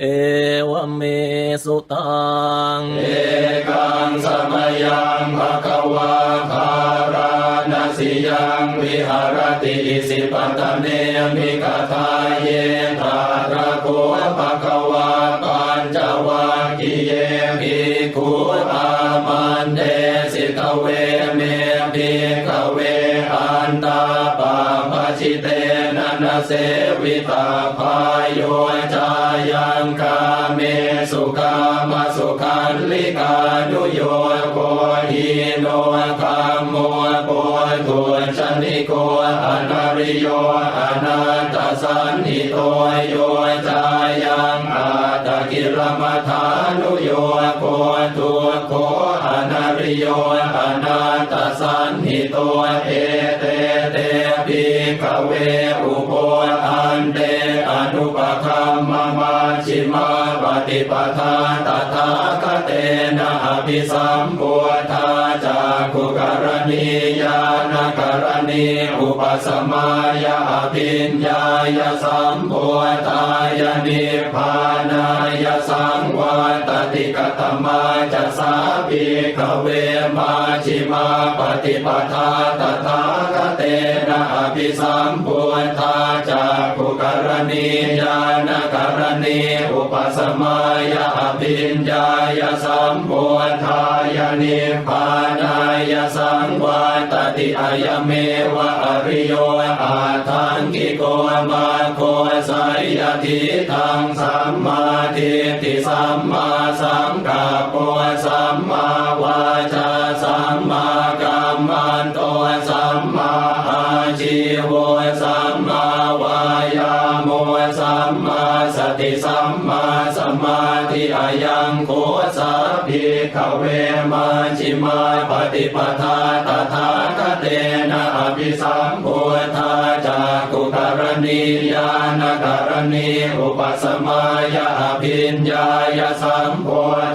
เอวเมสุตัง เอกังสมยังภะคะวาคารานาสิยังวิหารติอิสิปตเนมิกทาเยตาระโกภะคะวาปัญจวัคคีเยภิกขุอามันเตสิกเวเม เสวิตาพายโยจายังกาเมสุขามาสุขันลิกานุโยโกหิโนคามโมโปตุชนิโกอนาริโยอนันตสันนิโตโยจายังอาตกิรมัฐานุโยโกตุโคอนาริโยอนันตสันนิโตเอเต เตปิกเวอุปอันเตอนุปคัมมมาชิมาปฏิปทาตถาคเตนะอภิสัมปุทาจากุกรณียานกรณีอุป สมายาอภิญญายสัมปุทายนิพานายสังวัตติกตมาจะสาปิกเวมาชิมาปฏิปทาตถาคเตนะอภิสัมปุทาจากุกรณียานกรณีอุปสมายาอภิญญายสัมปุทายนิพพานายสังวัตติอายเมวะอริโยอาทังกิโกมาโคสัยทิทังสัมมาทิฏฐิสัมมาสังกัปปะสัมมาวาจา ขเวมาชิมาปฏิปทาตถาคเตนะอภิสัมโพธาจา กรณียานกรณีอุปสมายาอภิญญายสัมโพ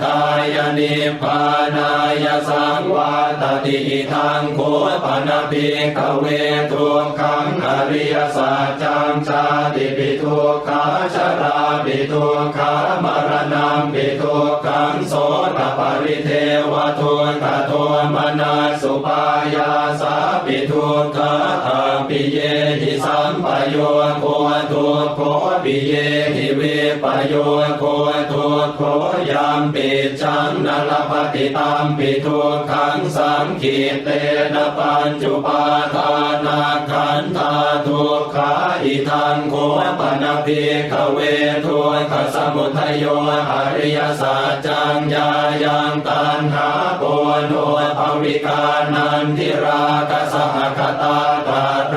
ธายนิพานายสังวาตติทางโคปนภิกเวทุกขังอริยสัจจังชาติปิทุกขาชราปิทุกขามรณะปิทุกขังโสตปริเทวทุกขโทมนาสุปายา โยโคทุโคปิเยหิเวปโยโคทุโคยามปิจังนลปฏิตามปิทุขังสังขีเตนะปัญจุปาทานาขันธาทุกขาอิทังโคปนภิกขเวทุขสมุทัยโยอริยสัจจังยายังตันหาโปโนภวิกานันทิราคสหคตาตาตราตรา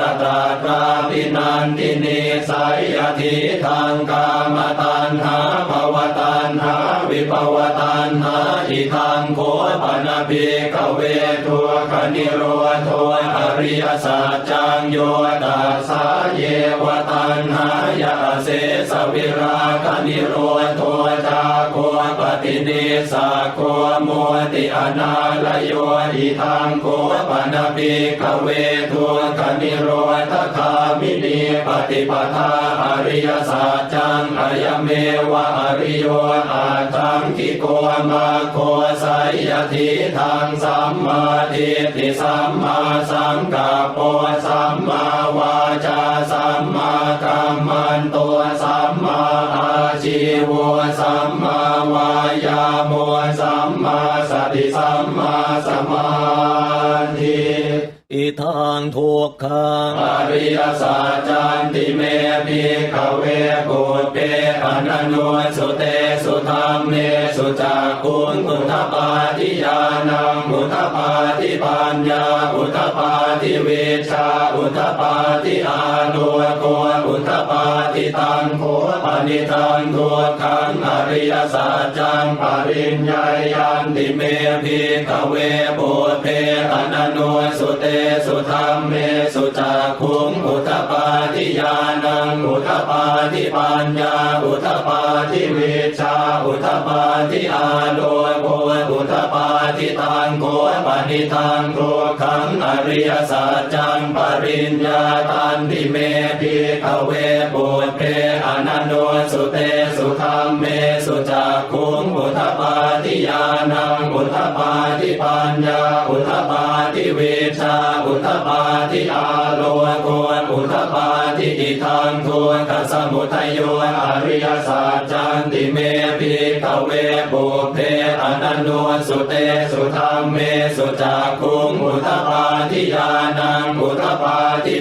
ตินันทินีสายอธิทางกามตันหาภวตันหา วิภวตันหาอิทังโคปนภิกขเวทุกขนิโรโทอริยสัจจังโยตัสสาเยวตันหายาเสสวิราคนิโรโทจาโคปฏิเนสาโคโมติอนาลโยอิทังโคปนภิกขเวทุกขนิโรธคามินีปฏิปทาอริยสัจจังอายเมวะอริโยอาทังกิโกมาโคสายทิทางสัมมาทิฏฐิสัมมาสังกัปปสัมมาวาจาสัมมากัมมันโตสัมมาอาชีวสัมมาวายาโมสัมมาสติสัมมาสมาธิอิทางทุกขังอริยสัจจันติเมภิกขเวปุเปอนันโนสุเต ธรรมเนสุจักกุงอุทธปาย นังอุทปาทิปัญญาอุทปาทิเวชาอุทปาทิอาโนโกอุทปาทิตังโคปนิทังทุกขังอริยสัจจังปริญญายันติเมภิกเวปุตเปอนันโนสุเตสุธรรมเมสุจักขุงอุทปาทิยานังอุทปาทิปัญญาอุทปาทิวิชาอุทปาทิอาโลโกอุทปาติทิตังโกปณิทังทุกขังอริยสัจจังปริญญาตันติเมพิขเวปุตเพอนันโนสุเตสุธรรมเมสุจักขุงอุทปาทิยานังอุทปาทิปัญญาอุทปาทิเวชาอุทปาทิอาโลโก ทิอิทังทุกขสมุทัยโยอริยสัจจันติเมพิขเวปุเพอนันโนสุเตสุธรรมเมสุจักขุงอุทปาทิยานังอุทปา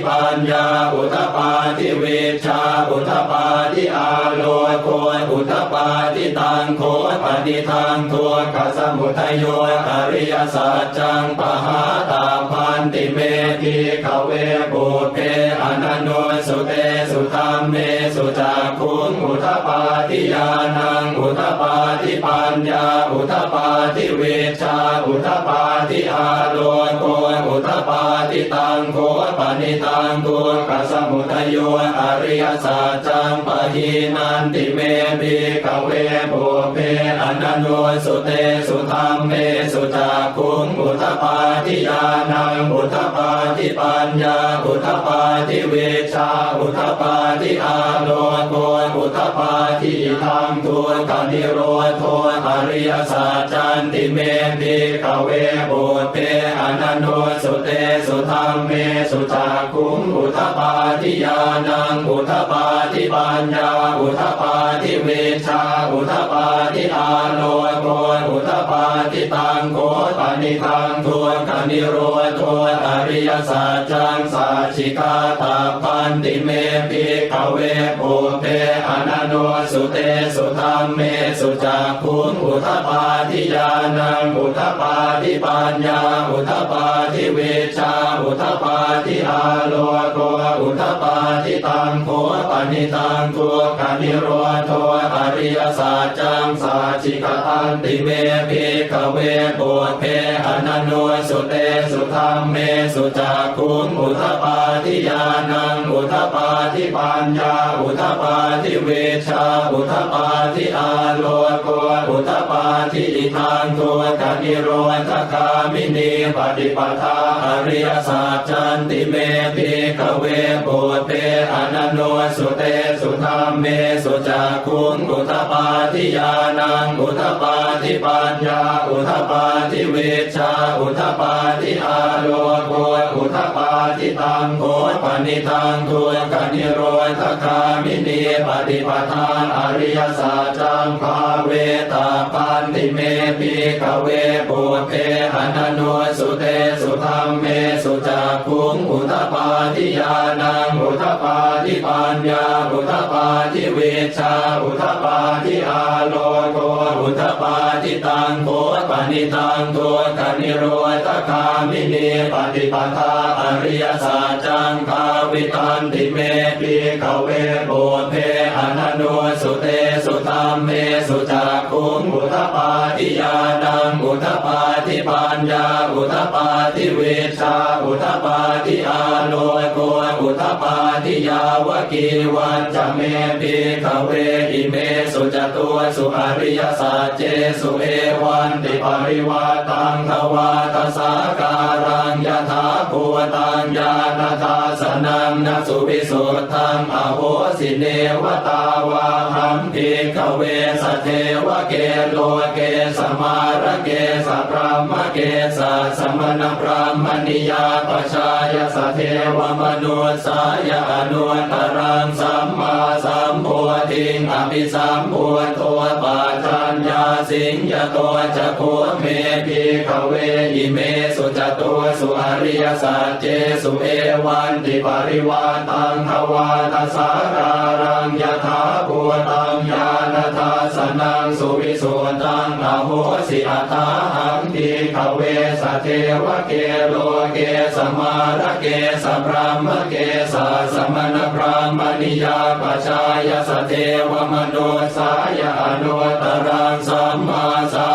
ปัญญาอุทปาทิเวชาอุทปาทิอาโลโกอุทปาทิตังโคปฏิทังทัวกสมุทยโยอริยสัจจังปหาตาพันติเมทิขเวปุเพอนันโนสุเตสุธรรมเมสุจักขุงอุทปาทิยานังอุทปาทิปัญญาอุทปาทิเวชาอุทปาทิอาโลโกอุทปาทิตังโคปนิตังตัวกสมุทโยอริยสัจจังปะหีนันติเมปิกเวปุเพอนันโนสุเตสุธรรมเมสุจักขุงอุทปาทิยานังอุทปาทิปัญญาอุทปาทิเวชาอุทปาทิอาโลโกอุทปาทิทังตัวกนิโรโทอริยสัจจันติเมปิกเวปุเพอนันโนสุเตสุธรรมเมสุจักขุงอุทปาทิยานังอุทปาทิปัญญาอุทปาทิเวชาอุทปาทิอาโลโกอุทปาทิตังโกปนิทังทวนกนิโรโทอริยสัจจังสาชิกาตาพันติเมปิกเวปุเพอนันโนสุเตสุธรรมเมสุจักขุงอุทปาทิยานังอุทปาทิปัญญาอุทปาทิเวชาอุทปาทิอาโลโกอุทปาทิตังโคปนิตังทัวกานิโรโทอริยสัจจังสาชิกตันติเมภิกเวปุเพอนันโนสุเตสุธรรมเมสุจักขุงอุทปาทิยานังอุทปาทิปัญญาอุทปาทิเวชาอุทปาทิอาโลโกอุทปาทิอิทังทัวกานิโรธคามินีปฏิปทาอริยสัจจันติเมภิกขเวปุเพอนันโนสุเตสุธรรมเมสุจักขุงอุทปาทิยานังอุทปาทิปัญญาอุทปาทิเวชาอุทปาทิอาโลโกอุทปาทิตังโกปนิทังทุกนิโรธคามินีปฏิปทาอริยสัจจังภาเวตาปันติเมปิ กเวปุเพอนันโนสุเตสุธรรมเมสุจักขุงอุทปาทิยานังอุทปาทิปัญญาอุทปาทิเวชาอุทปาทิอาโลโกอุทปาทิตังโคปนิตังตัวกนิโรธคามินีปฏิปทาอริยสัจจังคาวิตันติเมปิกเวปุเพอนันโนสุเตสุธรรมเมสุจักขุงอุทปาทิยานังอุทปาทิปัญญาอุทปาทิเวชาอุทปาทิอาโลโกอุทปาทิยาวกีวันจะเมปิกเวอิเมสุจตัวสุอริยสัจเจสุเอวันติปริวาตังทวาตสาการังยะถาภูตังญาณทาสนังนสุวิสุทธังอโหสิเนวตาวาหัมปิกเวสเทวเกโลเกสมาระเกสพรหมเกสสมณพรหมนิยาปชายสเทวมนุสายอนุตรังสัมมาสัมโพธิงอภิสัมโพธิปัจจัญญาสิงยตัวจะโคเมพีขเวอิเมสุจตัวสุอริยสัจเจสุเอวันติปริวาตังทวาทสารารังยถาภูตังญาณ ทาสนังสุวิสุตังอโหสิอัตาหังทีขเวสเทวเกโลเกสมาระเกสพรามเกสสมณพรามณิยาปชายสเทวมโนสายอนุตรังสัมมาสั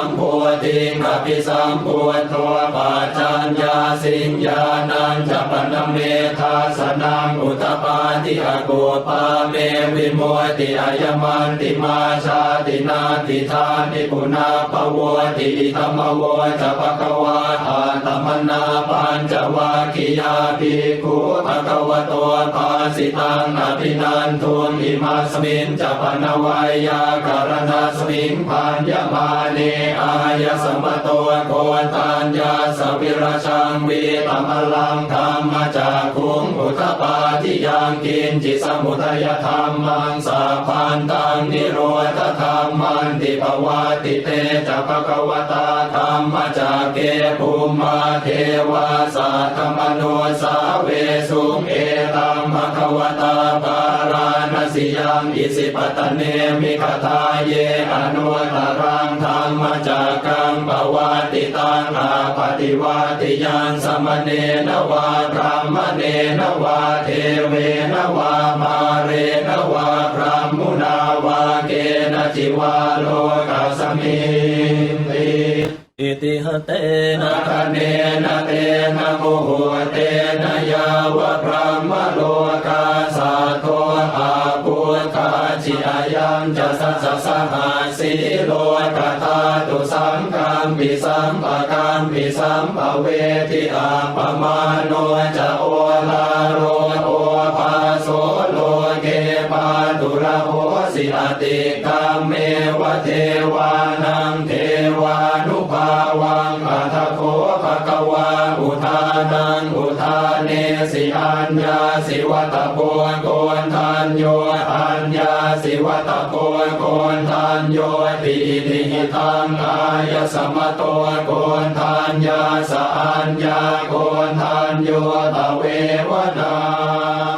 มโพธิงอภิสัมโพธิปัจจัญญาสิญญานันจปนเมธาสนังอุตปาติอโกปาเมวิโมติอายมันติมาชาตินาติธานิปุนาปโวติธรรมโวจะปะกวาทาตมนาปัญจวาคิยาภิกขุภะคะวะโตภาสิตังอภินันทุนอิมาสมินจปนวายาการณาสมิงพันยมาเนอายสมโตโกตัญญาสวิราชังวีตมลังธรรมจากคุงอุทปาทิยังกินจิสมุทัยธรรมังสาพันตังนิโรธธรรมันติภวติเตจะภะคะวตาธรรมจากเกภูมิมาเทวาสัทธมโนสาเวสุเอตัมภะคะวตา สิยังอิสิปตเนมิคทาเยอนุตรังธรรมจากกังปวาติตังอาปฏิวาติยังสมเนนวาพรามเนนวาเทเวนวามาเรนวาพรหมุนาวาเกนจิวาโลกัสมิงติอิติหเตนานะคเนนะเตนะโมหเตนะยาวะพระมโลกา จะสัสสหาสีโลกตาตุสังกัมปิสัมปะกัมปิสัมปะเวทิอาปมาโนจะโอลาโรโอภาโสโลเกปาตุระโหสิอติกามเมวะเทวานังเทวานุภาวังอัทโคภะคะวาอุทานังอุ สิอัญญาสิวัตโกโกนทันโยอัญญาสิวัตโกโกนทันโยติทิทิทังกายสมโตโกนทันยาสัญญาโกนทันโยตเววนา